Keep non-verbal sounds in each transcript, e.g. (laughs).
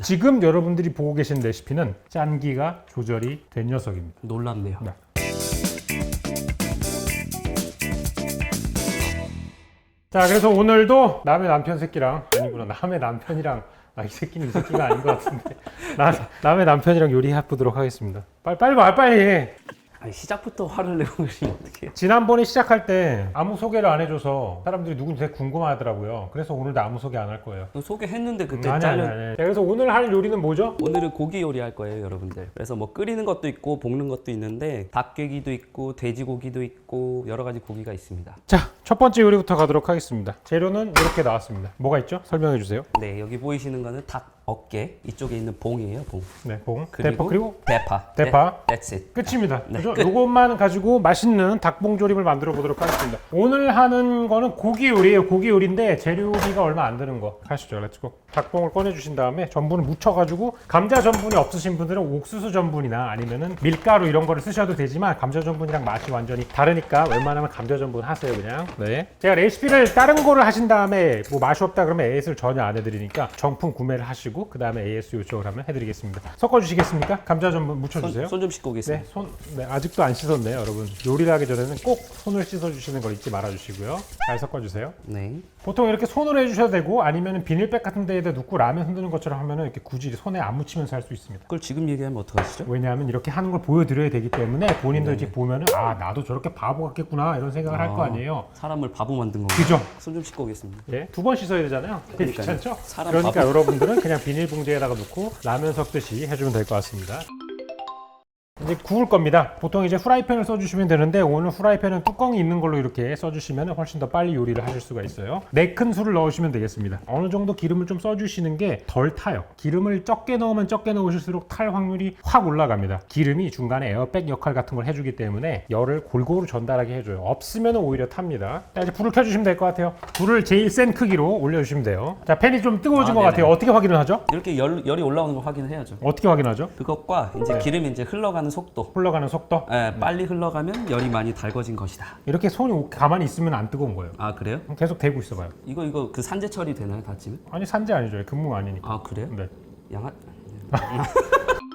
지금 여러분들이 보고 계신 레시피는 짠기가 조절이 된 녀석입니다. 놀랍네요. 네. 자, 그래서 오늘도 남의 남편 새끼랑 아니구나 남의 남편이랑 아, 이 새끼는 이 새끼가 아닌 것 같은데 (laughs) 나, 남의 남편이랑 요리해 보도록 하겠습니다. 빨리 빨리 와 빨리. 아니, 시작부터 화를 내고 그러시면 어떡해요? 지난번에 시작할 때 아무 소개를 안 해줘서 사람들이 누군지 되게 궁금하더라고요. 그래서 오늘도 아무 소개 안 할 거예요. 소개했는데 그때 아니 아니 잘려. 아니. 자, 그래서 오늘 할 요리는 뭐죠? 오늘은 고기 요리할 거예요, 여러분들. 그래서 뭐 끓이는 것도 있고 볶는 것도 있는데 닭고기도 있고 돼지고기도 있고 여러 가지 고기가 있습니다. 자, 첫 번째 요리부터 가도록 하겠습니다. 재료는 이렇게 나왔습니다. 뭐가 있죠? 설명해 주세요. 네, 여기 보이시는 거는 닭 어깨 이쪽에 있는 봉이에요, 봉. 네, 봉, 그리고 대파 그리고 대파. 대파. 네, that's it. 끝입니다. 네, 그죠? 끝. 요것만 가지고 맛있는 닭봉 조림을 만들어 보도록 하겠습니다. 오늘 하는 거는 고기 요리예요. 고기 요리인데 재료비가 얼마 안 드는 거. 가시죠. 렛츠고. 닭봉을 꺼내 주신 다음에 전분을 묻혀 가지고 감자 전분이 없으신 분들은 옥수수 전분이나 아니면은 밀가루 이런 거를 쓰셔도 되지만 감자 전분이랑 맛이 완전히 다르니까 웬만하면 감자 전분 하세요, 그냥. 네. 제가 레시피를 다른 거를 하신 다음에 뭐 맛이 없다 그러면 AS를 전혀 안 해 드리니까 정품 구매를 하시고 그 다음에 AS 요청을 하면 해드리겠습니다. 섞어 주시겠습니까? 감자 전분 묻혀 주세요. 손 좀 씻고 오겠습니다. 네, 손, 네, 아직도 안 씻었네요, 여러분. 요리를 하기 전에는 꼭 손을 씻어주시는 걸 잊지 말아주시고요. 잘 섞어주세요. 네. 보통 이렇게 손으로 해주셔도 되고 아니면 비닐백 같은 데에다 넣고 라면 흔드는 것처럼 하면 이렇게 굳이 손에 안 묻히면서 할 수 있습니다. 그걸 지금 얘기하면 어떡하시죠? 왜냐하면 이렇게 하는 걸 보여드려야 되기 때문에 본인도 이제 보면은 아 나도 저렇게 바보 같겠구나 이런 생각을 할 거 아. 아니에요. 사람을 바보 만든 거고. 그죠? 손 좀 씻고 오겠습니다. 예, 두 번 씻어야 되잖아요. 그러니까요. 귀찮죠? 사람 그러니까 바보. 여러분들은 그냥 비닐봉지에다가 넣고 라면 섞듯이 해주면 될 것 같습니다. 이제 구울 겁니다. 보통 이제 프라이팬을 써주시면 되는데 오늘 프라이팬은 뚜껑이 있는 걸로 이렇게 써주시면 훨씬 더 빨리 요리를 하실 수가 있어요. 네큰 술을 넣으시면 되겠습니다. 어느 정도 기름을 좀 써주시는 게 덜 타요. 기름을 적게 넣으면 적게 넣으실수록 탈 확률이 확 올라갑니다. 기름이 중간에 에어백 역할 같은 걸 해주기 때문에 열을 골고루 전달하게 해줘요. 없으면 오히려 탑니다. 자 이제 불을 켜주시면 될 것 같아요. 불을 제일 센 크기로 올려주시면 돼요. 자 팬이 좀 뜨거워진 아, 것 네네. 같아요. 어떻게 확인을 하죠? 이렇게 열, 열이 올라오는 걸 확인을 해야죠. 어떻게 확인하죠? 그것과 이제 네. 기름이 이제 흘러가는 속도. 흘러가는 속도? 예, 빨리 흘러가면 열이 많이 달궈진 것이다. 이렇게 손이 가만히 있으면 안 뜨거운 거예요. 아 그래요? 계속 대고 있어봐요. 이거 이거 그 산재 처리 되나요 다치면? 아니 산재 아니죠. 근무 아니니까. 아 그래요? 네. 양아 (laughs)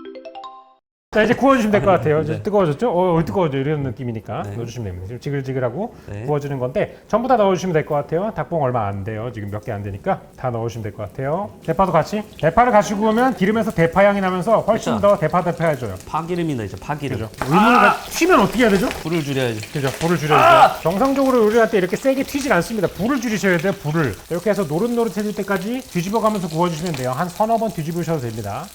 자 이제 구워주시면 될 것 같아요. 이제 네. 뜨거워졌죠? 어, 어, 뜨거워져 이런 느낌이니까 네. 넣어주시면 됩니다. 지금 지글지글하고 네. 구워지는 건데 전부 다 넣어주시면 될 것 같아요. 닭봉 얼마 안 돼요. 지금 몇 개 안 되니까 다 넣어주시면 될 것 같아요. 대파도 같이. 대파를 같이 구우면 기름에서 대파 향이 나면서 훨씬 그쵸. 더 대파 대파해져요. 파기름이 나죠 파기름. 그죠? 의문을 튀면 어떻게 해야 되죠? 불을 줄여야지. 그죠? 불을 줄여주세요. 정상적으로 요리할 때 이렇게 세게 튀질 않습니다. 불을 줄이셔야 돼요. 불을. 이렇게 해서 노릇노릇해질 때까지 뒤집어가면서 구워주시면 돼요. 한 서너 번 뒤집으셔도 됩니다.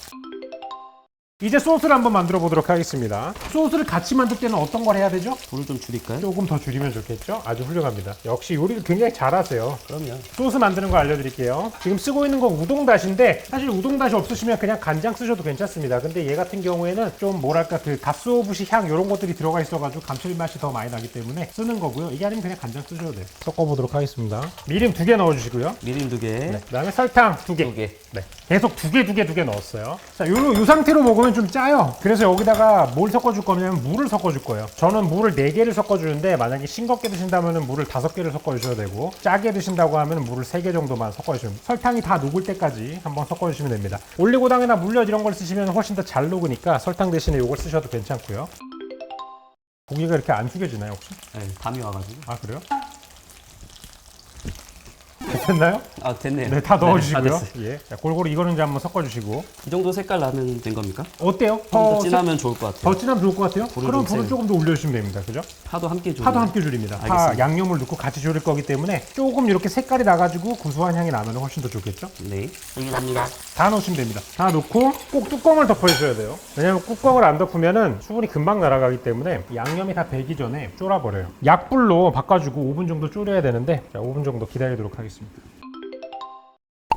이제 소스를 한번 만들어 보도록 하겠습니다. 소스를 같이 만들 때는 어떤 걸 해야 되죠? 불을 좀 줄일까요? 조금 더 줄이면 좋겠죠? 아주 훌륭합니다. 역시 요리를 굉장히 잘하세요. 그럼요. 소스 만드는 거 알려드릴게요. 지금 쓰고 있는 건 우동다시인데 사실 우동다시 없으시면 그냥 간장 쓰셔도 괜찮습니다. 근데 얘 같은 경우에는 좀 뭐랄까 그 갓소부시 향 이런 것들이 들어가 있어가지고 감칠맛이 더 많이 나기 때문에 쓰는 거고요. 이게 아니면 그냥 간장 쓰셔도 돼요. 섞어보도록 하겠습니다. 미림 두 개 넣어주시고요. 미림 두 개. 네. 그다음에 설탕 두 개. 두 개. 네. 계속 두 개, 두 개, 두 개 넣었어요. 자, 요, 요 상태로 먹으면 좀 짜요. 그래서 여기다가 뭘 섞어줄 거냐면 물을 섞어줄 거예요. 저는 물을 네개를 섞어주는데 만약에 싱겁게 드신다면 물을 다섯 개를 섞어주셔야 되고 짜게 드신다고 하면 물을 세 개 정도만 섞어주시면 설탕이 다 녹을 때까지 한번 섞어주시면 됩니다. 올리고당이나 물엿 이런 걸 쓰시면 훨씬 더 잘 녹으니까 설탕 대신에 이걸 쓰셔도 괜찮고요. 고기가 이렇게 안 숙여지나요 혹시? 네, 담이 와가지고. 아 그래요? 됐나요? 아 됐네요. 네, 다 넣어주시고요. 다 됐어요. 예. 자, 골고루 이거는 이제 한번 섞어주시고. 이 정도 색깔 나면 된 겁니까? 어때요? 좀더더 진하면 좋을 것 같아요. 더 진하면 좋을 것 같아요? 불을 그럼 좀 불을 세게. 조금 더 올려주시면 됩니다. 그죠? 파도 함께 줄. 파도 함께 줄입니다. 파 알겠습니다. 양념을 넣고 같이 졸일 거기 때문에 조금 이렇게 색깔이 나가지고 구수한 향이 나면 훨씬 더 좋겠죠? 네. 훌륭합니다. 다 넣으시면 됩니다. 다 넣고 꼭 뚜껑을 덮어주셔야 돼요. 왜냐면 뚜껑을 안 덮으면은 수분이 금방 날아가기 때문에 양념이 다 배기 전에 쫄아버려요. 약불로 바꿔주고 5분 정도 졸여야 되는데 자, 5분 정도 기다리도록 하겠습니다.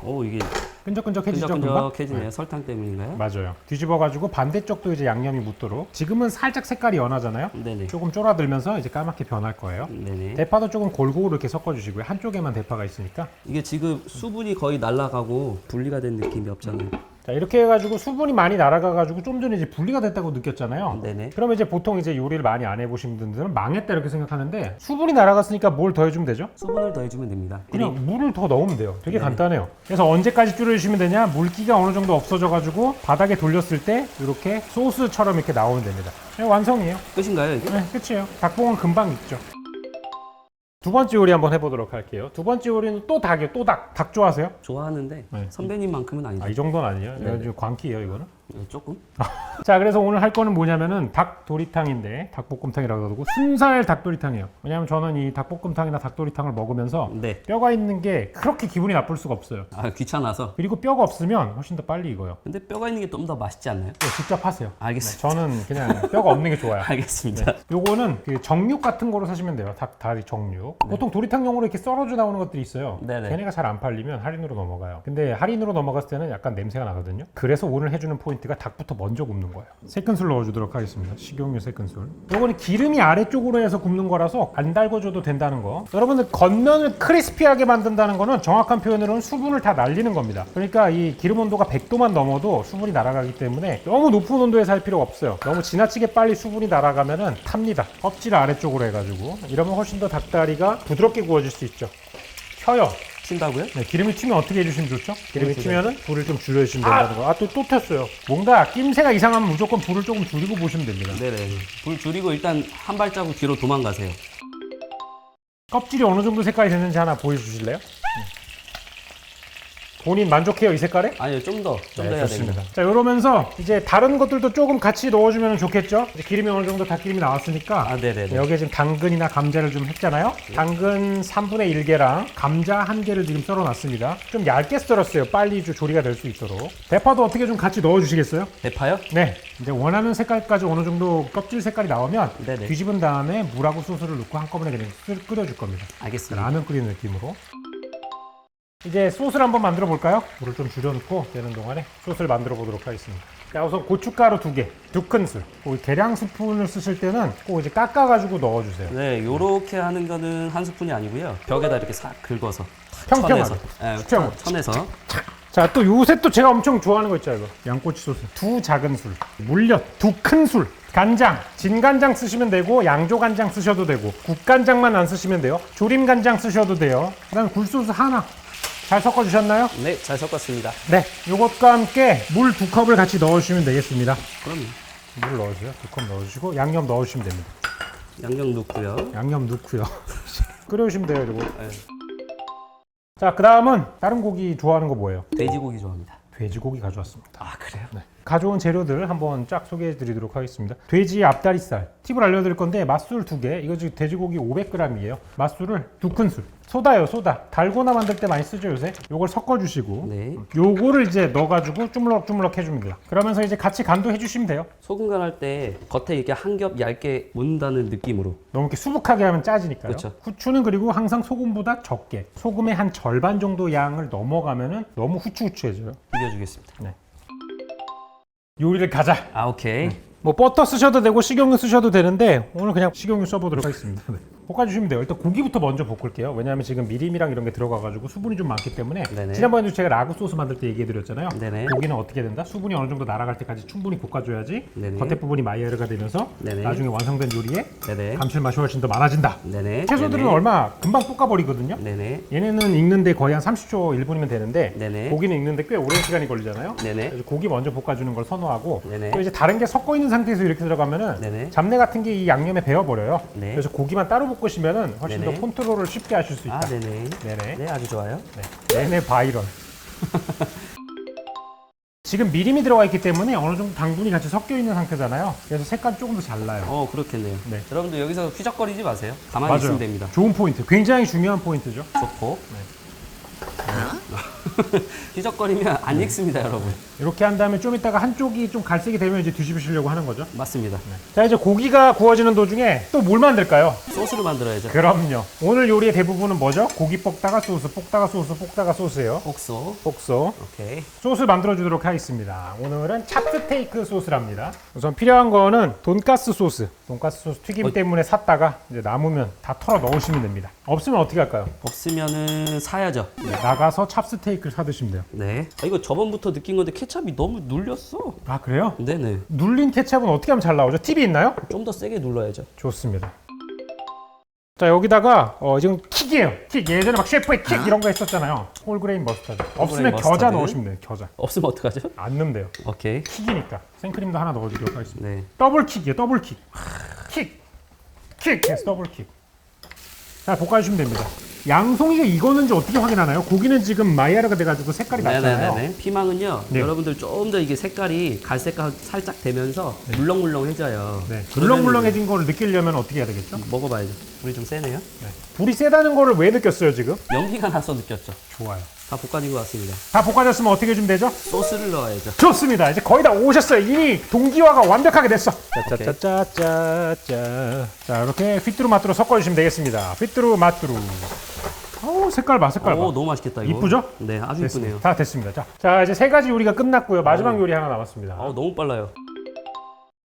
오 이게 끈적끈적해지죠 금방? 끈적끈적해지네요. 설탕 때문인가요? 맞아요. 뒤집어가지고 반대쪽도 이제 양념이 묻도록 지금은 살짝 색깔이 연하잖아요. 네네. 조금 쫄아들면서 이제 까맣게 변할 거예요. 네네. 대파도 조금 골고루 이렇게 섞어주시고요. 한쪽에만 대파가 있으니까. 이게 지금 수분이 거의 날아가고 분리가 된 느낌이 없잖아요. 자 이렇게 해가지고 수분이 많이 날아가가지고 좀 전에 이제 분리가 됐다고 느꼈잖아요. 네네. 그러면 이제 보통 이제 요리를 많이 안 해보신 분들은 망했다 이렇게 생각하는데 수분이 날아갔으니까 뭘 더해주면 되죠? 수분을 더해주면 됩니다. 그냥 물을 더 넣으면 돼요. 되게 네네. 간단해요. 그래서 언제까지 줄여주시면 되냐? 물기가 어느 정도 없어져가지고 바닥에 돌렸을 때 이렇게 소스처럼 이렇게 나오면 됩니다. 네, 완성이에요. 끝인가요 이게? 네, 끝이에요. 닭봉은 금방 익죠. 두 번째 요리 한번 해보도록 할게요. 두 번째 요리는 또 닭이에요. 또 닭. 닭 좋아하세요? 좋아하는데 네. 선배님만큼은 아니죠. 아, 이 정도는 아니에요. 네네. 이건 좀 광기예요, 이거는. 네, 조금. (laughs) 자, 그래서 오늘 할 거는 뭐냐면은 닭도리탕인데 닭볶음탕이라고 하고 순살 닭도리탕이에요. 왜냐면 저는 이 닭볶음탕이나 닭도리탕을 먹으면서 네. 뼈가 있는 게 그렇게 기분이 나쁠 수가 없어요. 아 귀찮아서. 그리고 뼈가 없으면 훨씬 더 빨리 익어요. 근데 뼈가 있는 게 좀 더 맛있지 않나요? 네, 직접 하세요. 알겠습니다. 저는 그냥 (laughs) 뼈가 없는 게 좋아요. 알겠습니다. 요거는 그 정육 같은 거로 사시면 돼요. 닭 다리 정육. 보통 도리탕용으로 이렇게 썰어져 나오는 것들이 있어요. 네네. 걔네가 잘 안 팔리면 할인으로 넘어가요. 근데 할인으로 넘어갔을 때는 약간 냄새가 나거든요. 그래서 오늘 해주는 포인트 가 닭부터 먼저 굽는 거예요. 세 큰술 넣어주도록 하겠습니다. 식용유 세 큰술. 요거는 기름이 아래쪽으로 해서 굽는 거라서 안 달궈줘도 된다는 거. 여러분들 겉면을 크리스피하게 만든다는 거는 정확한 표현으로는 수분을 다 날리는 겁니다. 그러니까 이 기름 온도가 100도만 넘어도 수분이 날아가기 때문에 너무 높은 온도에서 할 필요가 없어요. 너무 지나치게 빨리 수분이 날아가면은 탑니다. 껍질 아래쪽으로 해가지고 이러면 훨씬 더 닭다리가 부드럽게 구워질 수 있죠. 켜요. 튄다고요? 네, 기름이 튀면 어떻게 해주시면 좋죠? 기름이 불을 튀면은 불을 좀 줄여주시면 된다는 거. 아, 또, 또 튀었어요. 뭔가 낌새가 이상하면 무조건 불을 조금 줄이고 보시면 됩니다. 네네. 불 줄이고 일단 한 발자국 뒤로 도망가세요. 껍질이 어느 정도 색깔이 됐는지 하나 보여주실래요? 네. 본인 만족해요, 이 색깔에? 아니요 좀 더. 좀 더 네, 해야 좋습니다. 됩니다. 자, 이러면서 이제 다른 것들도 조금 같이 넣어주면 좋겠죠? 이제 기름이 어느 정도 닭기름이 나왔으니까 아 네네네. 여기에 지금 당근이나 감자를 좀 했잖아요. 당근 3분의 1개랑 감자 1개를 지금 썰어놨습니다. 좀 얇게 썰었어요. 빨리 좀 조리가 될 수 있도록. 대파도 어떻게 좀 같이 넣어주시겠어요? 대파요? 네. 이제 원하는 색깔까지 어느 정도 껍질 색깔이 나오면 네네. 뒤집은 다음에 물하고 소스를 넣고 한꺼번에 그냥 끓- 끓여줄 겁니다. 알겠습니다. 라면 끓이는 느낌으로. 이제 소스를 한번 만들어 볼까요? 물을 좀 줄여놓고 되는 동안에 소스를 만들어 보도록 하겠습니다. 자, 우선 고춧가루 두 개, 두 큰술. 그 계량 스푼을 쓰실 때는 꼭 이제 깎아가지고 넣어주세요. 네, 요렇게 하는 거는 한 스푼이 아니고요. 벽에다 이렇게 싹 긁어서 평평하게. 천에서, 네, 수평으로. 천에서 자, 또 요새 또 제가 엄청 좋아하는 거 있죠, 이거. 양꼬치 소스. 두 작은 술. 물엿 두 큰 술. 간장, 진간장 쓰시면 되고 양조간장 쓰셔도 되고 국간장만 안 쓰시면 돼요. 조림간장 쓰셔도 돼요. 그다음 굴소스 하나. 잘 섞어 주셨나요? 네, 잘 섞었습니다. 네. 요것과 함께 물 두 컵을 같이 넣어주시면 되겠습니다. 그럼요. 물 넣어주세요. 두 컵 넣어주시고 양념 넣어주시면 됩니다. 양념 넣고요. 양념 넣고요. (laughs) 끓여주시면 돼요, 그리고. 네, 자, 그 다음은 다른 고기 좋아하는 거 뭐예요? 돼지고기 좋아합니다. 돼지고기 가져왔습니다. 아 그래요? 네. 가져온 재료들 한번 쫙 소개해 드리도록 하겠습니다. 돼지 앞다리살. 팁을 알려드릴 건데 맛술 두 개. 이거 지금 돼지고기 500g이에요. 맛술을 두 큰술. 소다요, 소다. 달고나 만들 때 많이 쓰죠, 요새. 요걸 섞어주시고. 네. 요거를 이제 넣어가지고 주물럭주물럭 해줍니다. 그러면서 이제 같이 간도 해주시면 돼요. 소금 간할 때 겉에 이렇게 한 겹 얇게 문다는 느낌으로. 너무 이렇게 수북하게 하면 짜지니까요. 그렇죠. 후추는 그리고 항상 소금보다 적게. 소금의 한 절반 정도 양을 넘어가면은 너무 후추후추해져요. 비벼주겠습니다. 요리를 가자. 아 오케이. 뭐 버터 쓰셔도 되고 식용유 쓰셔도 되는데 오늘 그냥 식용유 써보도록 하겠습니다. 네. 볶아주시면 돼요. 일단 고기부터 먼저 볶을게요. 왜냐하면 지금 미림이랑 이런 게 들어가가지고 수분이 좀 많기 때문에 네네. 지난번에도 제가 라구 소스 만들 때 얘기해드렸잖아요. 네네. 고기는 어떻게 된다? 수분이 어느 정도 날아갈 때까지 충분히 볶아줘야지 네네. 겉에 부분이 마이야르가 되면서 네네. 나중에 완성된 요리에 네네. 감칠맛이 훨씬 더 많아진다. 네네. 채소들은 네네. 얼마 금방 볶아버리거든요. 네네. 얘네는 익는데 거의 한 30초 1분이면 되는데 네네. 고기는 익는데 꽤 오랜 시간이 걸리잖아요. 네네. 그래서 고기 먼저 볶아주는 걸 선호하고 네네. 또 이제 다른 게 섞어 있는 상태에서 이렇게 들어가면은 네네. 잡내 같은 게 이 양념에 배어 버려요. 네. 그래서 고기만 따로 볶으시면은 훨씬 네네. 더 컨트롤을 쉽게 하실 수 있다. 아 네네. 네네. 네 아주 좋아요. 네. 네네 바이런. (laughs) 지금 미림이 들어가 있기 때문에 어느 정도 당분이 같이 섞여 있는 상태잖아요. 그래서 색깔 조금 더잘 나요. 어 그렇겠네요. 네. 여러분들 여기서 휘적거리지 마세요. 가만히 있으면 됩니다. 좋은 포인트. 굉장히 중요한 포인트죠. 좋고. (laughs) 휘적거리면 안 익습니다, 여러분. 이렇게 한 다음에 좀 이따가 한쪽이 좀 갈색이 되면 이제 뒤집으시려고 하는 거죠. 맞습니다. 자 이제 고기가 구워지는 도중에 또 뭘 만들까요? 소스를 만들어야죠. 그럼요. 오늘 요리의 대부분은 뭐죠? 고기 볶다가 소스, 볶다가 소스, 볶다가 소스예요. 복소. 복소. 오케이. 소스 만들어 주도록 하겠습니다. 오늘은 찹스테이크 소스랍니다. 우선 필요한 거는 돈가스 소스. 돈가스 소스 튀김 어. 때문에 샀다가 이제 남으면 다 털어 넣으시면 됩니다. 없으면 어떻게 할까요? 없으면은 사야죠. 네, 나가서 찹스테이크 스테이크를 사 드시면 돼요. 네. 아, 이거 저번부터 느낀 건데 케찹이 너무 눌렸어. 아 그래요? 네네. 눌린 케찹은 어떻게 하면 잘 나오죠? 팁이 있나요? 좀 더 세게 눌러야죠. 좋습니다. 자 여기다가 어, 지금 킥이에요. 킥 예전에 막 셰프의 킥 이런 거 했었잖아요. 홀그레인 머스타드. 없으면 겨자 머스타드. 넣으시면 돼요. 겨자. 없으면 어떡하죠? 안 넣으면 돼요. 오케이. 킥이니까. 생크림도 하나 넣어주도록 하겠습니다. 네. 더블 킥이에요. 더블 킥. 킥. 킥. 해서 더블 킥. 자 볶아주시면 됩니다. 양송이가 익었는지 어떻게 확인하나요? 고기는 지금 마이야르가 돼가지고 색깔이 났잖아요. 네네네. 피망은요. 네. 여러분들 좀더 이게 색깔이 갈색깔 살짝 되면서 물렁물렁해져요. 네. 그러면은 물렁물렁해진 거를 느끼려면 어떻게 해야 되겠죠? 먹어봐야죠. 불이 좀 세네요. 네. 불이 세다는 거를 왜 느꼈어요 지금? 연기가 나서 느꼈죠. 좋아요. 다 볶아진 것 같습니다. 다 볶아졌으면 어떻게 해주면 되죠? 소스를 넣어야죠. 좋습니다. 이제 거의 다 오셨어요. 이미 동기화가 완벽하게 됐어. 오케이. 짜짜짜짜짜. 자 이렇게 휘뚜루 마뚜루 섞어주시면 되겠습니다. 휘뚜루 마뚜루. 오 색깔 봐, 색깔 봐. 오 너무 맛있겠다 이거. 이쁘죠? 네, 아주 됐습니다. 이쁘네요. 다 됐습니다. 자, 자 이제 세 가지 요리가 끝났고요. 마지막 요리 하나 남았습니다. 아 너무 빨라요.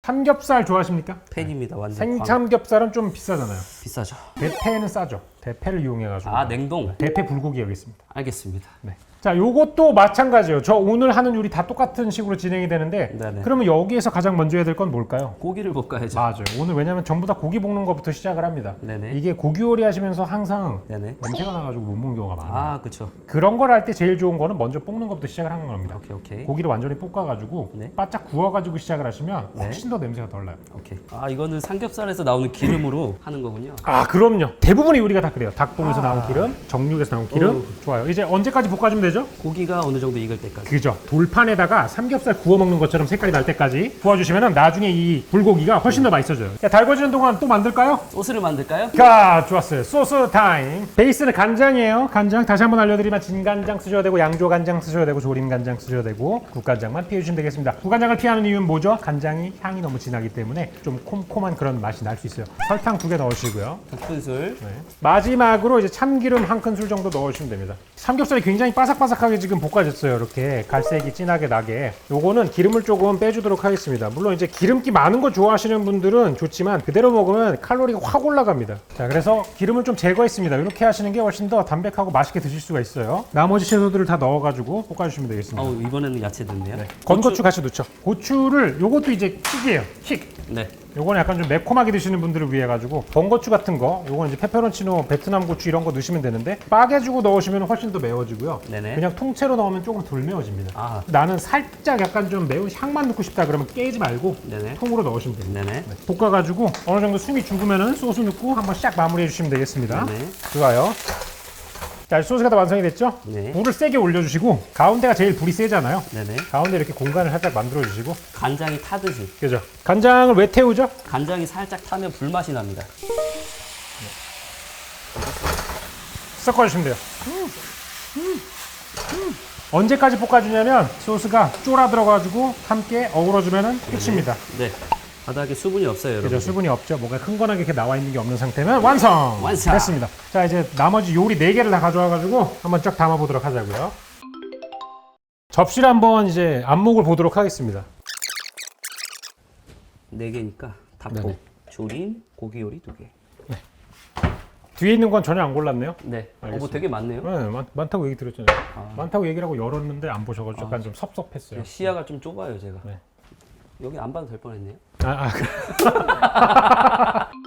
삼겹살 좋아하십니까? 팩입니다 완전. 광. 생삼겹살은 좀 비싸잖아요. 비싸죠. 대패는 싸죠. 대패를 이용해가지고. 아 냉동. 대패 불고기 여기 있습니다. 알겠습니다. 네. 자, 요것도 마찬가지예요. 저 오늘 하는 요리 다 똑같은 식으로 진행이 되는데 네네. 그러면 여기에서 가장 먼저 해야 될 건 뭘까요? 고기를 볶아야죠. 맞아요. 오늘 왜냐면 전부 다 고기 볶는 것부터 시작을 합니다. 네네. 이게 고기 요리 하시면서 항상 네네. 냄새가 나가지고 못 먹는 경우가 많아요. 아 그쵸. 그런 걸 할 때 제일 좋은 거는 먼저 볶는 것부터 시작을 하는 겁니다. 오케이 오케이. 고기를 완전히 볶아가지고 네. 바짝 구워가지고 시작을 하시면 네. 훨씬 더 냄새가 덜 나요. 오케이. 아 이거는 삼겹살에서 나오는 기름으로 하는 거군요. 아 그럼요. 대부분의 요리가 다 그래요. 닭봉에서 나온 기름, 정육에서 나온 기름. 오. 좋아요. 이제 언제까지 볶아주면 되죠? 고기가 어느 정도 익을 때까지. 그죠. 돌판에다가 삼겹살 구워 먹는 것처럼 색깔이 날 때까지 구워주시면 나중에 이 불고기가 훨씬 더 맛있어져요. 자, 달궈지는 동안 또 만들까요? 소스를 만들까요? 자, 좋았어요. 소스 타임. 베이스는 간장이에요. 간장 다시 한번 알려드리면 진간장 쓰셔도 되고 양조 간장 쓰셔도 되고 조림 간장 쓰셔도 되고 국간장만 피해주시면 되겠습니다. 국간장을 피하는 이유는 뭐죠? 간장이 향이 너무 진하기 때문에 좀 콤콤한 그런 맛이 날 수 있어요. 설탕 두 개 넣으시고요. 국분술. 네. 마지막으로 이제 참기름 한 큰술 정도 넣으시면 됩니다. 삼겹살이 굉장히 바삭바삭 하게 지금 볶아졌어요. 이렇게 갈색이 진하게 나게. 요거는 기름을 조금 빼주도록 하겠습니다. 물론 이제 기름기 많은 거 좋아하시는 분들은 좋지만 그대로 먹으면 칼로리가 확 올라갑니다. 자, 그래서 기름을 좀 제거했습니다. 이렇게 하시는 게 훨씬 더 담백하고 맛있게 드실 수가 있어요. 나머지 채소들을 다 넣어가지고 볶아주시면 되겠습니다. 어 이번에는 야채 넣네요. 네. 건고추 같이 넣죠. 고추를 요것도 이제 킥이에요. 킥. 네. 요거는 약간 좀 매콤하게 드시는 분들을 위해 가지고 번고추 같은 거 요건 이제 페페론치노 베트남 고추 이런 거 넣으시면 되는데 빠개주고 넣으시면 훨씬 더 매워지고요 네네. 그냥 통째로 넣으면 조금 덜 매워집니다 아. 나는 살짝 약간 좀 매운 향만 넣고 싶다 그러면 깨지 말고 네네. 통으로 넣으시면 됩니다 네네. 네. 볶아가지고 어느 정도 숨이 죽으면은 소스 넣고 한번 싹 마무리해 주시면 되겠습니다 네네. 좋아요 자 소스가 다 완성이 됐죠? 네. 불을 세게 올려주시고 가운데가 제일 불이 세잖아요 네네. 가운데 이렇게 공간을 살짝 만들어 주시고 간장이 타듯이. 그죠? 간장을 왜 태우죠? 간장이 살짝 타면 불맛이 납니다. 섞어주시면 돼요. 언제까지 볶아주냐면 소스가 쫄아 들어가지고 함께 어우러지면 끝입니다. 네. 바닥에 수분이 없어요, 그죠? 여러분. 수분이 없죠. 뭔가 흥건하게 이렇게 나와 있는 게 없는 상태면 완성! 완성! 됐습니다. 자, 이제 나머지 요리 4개를 다 가져와가지고 한번 쫙 담아보도록 하자고요. 접시를 한번 이제 안목을 보도록 하겠습니다. 네 개니까 네네. 조림, 고기 요리 두 개. 뒤에 있는 건 전혀 안 골랐네요. 네. 어, 뭐 알겠습니다. 되게 많네요. 네, 많, 많다고 얘기 드렸잖아요. 아. 많다고 얘기를 하고 열었는데 안 보셔가지고 약간 좀 섭섭했어요. 시야가 좀 좁아요, 제가. 네. 여기 안 봐도 될 뻔했네요. 아, 아, 그래. (laughs)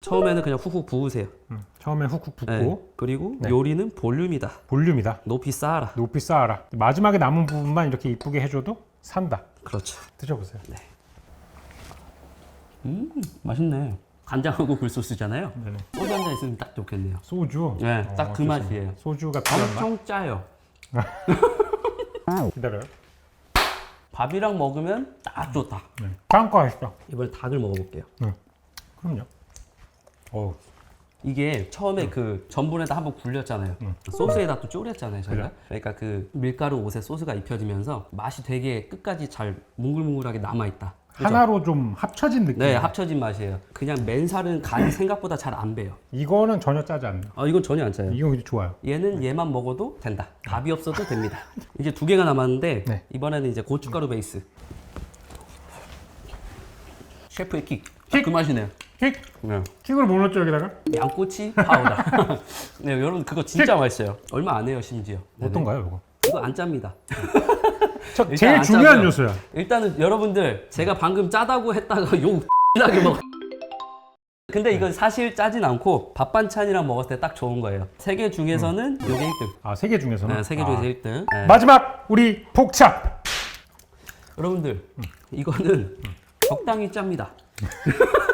처음에는 그냥 훅훅 부으세요. 음, 처음에 훅훅 붓고 네. 그리고 네. 요리는 볼륨이다. 볼륨이다. 높이 쌓아라. 높이 쌓아라. 마지막에 남은 부분만 이렇게 이쁘게 해줘도 산다. 그렇죠. 드셔보세요. 음, 맛있네. 간장하고 굴소스잖아요. 네네. 소주 한 잔 있으면 딱 좋겠네요. 소주. 네, 어, 딱 그. 맛이에요. 소주가 맛. 엄청 짜요. (laughs) 기다려요. 밥이랑 먹으면 딱 좋다. 네. 다음 거 하시죠. 이번에 닭을 먹어볼게요. 그럼요. 어, 이게 처음에 그 전분에다 한번 굴렸잖아요. 음. 소스에다 또 졸였잖아요, 저희가. 그래. 그러니까 그 밀가루 옷에 소스가 입혀지면서 맛이 되게 끝까지 잘 뭉글뭉글하게 남아있다. 그죠? 하나로 좀 합쳐진 느낌. 네, 합쳐진 맛이에요. 그냥 맨살은 간이 생각보다 잘 안 배요. 이거는 전혀 짜지 않네요. 아, 이건 전혀 안 짜요. 이거 오히려 좋아요. 얘는 얘만 먹어도 된다. 밥이 없어도 됩니다. 이제 두 개가 남았는데 네. 이번에는 이제 고춧가루 베이스. 셰프의 킥. 킥! 그 맛이네요. 킥! 네. 킥을 뭐 넣었죠 여기다가? 양꼬치 파우더. (laughs) 네, 여러분 그거 진짜 맛있어요. 얼마 안 해요 심지어. 네네. 어떤가요 이거? 이거 안 짭니다. (laughs) 저 제일 안 중요한. 요소야. 일단은 여러분들 제가 방금 짜다고 했다가 욕 나게 먹. 근데 이건 사실 짜진 않고 밥 반찬이랑 먹었을 때 딱 좋은 거예요. 세 개 중에서는 요게 1등. 아 세 개 중에서는? 네, 세개 아. 중에서 1등. 네. 마지막 우리 폭찹! 여러분들 이거는 적당히 짭니다. (laughs)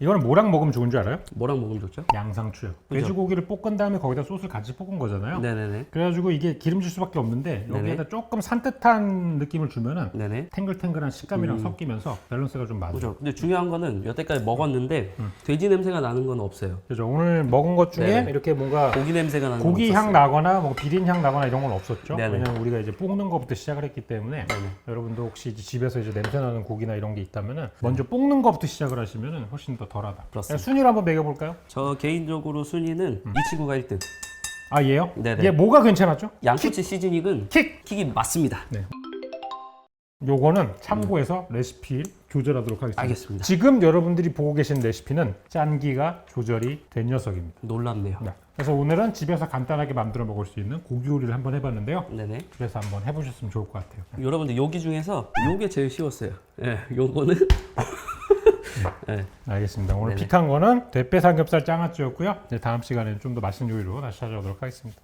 이거는 뭐랑 먹으면 좋은 줄 알아요? 뭐랑 먹으면 좋죠? 양상추요. 그죠? 돼지고기를 볶은 다음에 거기다 소스를 같이 볶은 거잖아요. 네네네. 그래가지고 이게 기름질 수밖에 없는데 네네. 여기에다 조금 산뜻한 느낌을 주면은 네네. 탱글탱글한 식감이랑 섞이면서 밸런스가 좀 맞아요. 그죠. 근데 중요한 거는 여태까지 먹었는데 음. 돼지 냄새가 나는 건 없어요. 그죠. 오늘 먹은 것 중에 네네. 이렇게 뭔가 고기 냄새가 나는 고기 건 향. 나거나 뭐 비린 향 나거나 이런 건 없었죠. 네네. 왜냐면 우리가 이제 볶는 것부터 시작을 했기 때문에 네네. 여러분도 혹시 집에서 이제 냄새 나는 고기나 이런 게 있다면은 먼저 볶는 것부터 시작을 하시면은 훨씬 더 덜하다. 그렇습니다. 순위를 한번 매겨볼까요? 저 개인적으로 순위는 음. 이 친구가 1등. 아 얘요? 네네. 얘 뭐가 괜찮았죠? 양꼬치 시즈닝은 킥! 킥이 맞습니다. 요거는 참고해서 레시피 조절하도록 하겠습니다. 알겠습니다. 지금 여러분들이 보고 계신 레시피는 짠기가 조절이 된 녀석입니다. 놀랍네요. 네. 그래서 오늘은 집에서 간단하게 만들어 먹을 수 있는 고기 요리를 한번 해봤는데요. 네네. 그래서 한번 해보셨으면 좋을 것 같아요. 여러분들 여기 중에서 요게 제일 쉬웠어요. 예, 요거는 (laughs) 예, 알겠습니다. 오늘 네네. 픽한 거는 대패 삼겹살 장아찌였고요. 이제 다음 시간에는 좀 더 맛있는 요리로 다시 찾아오도록 하겠습니다.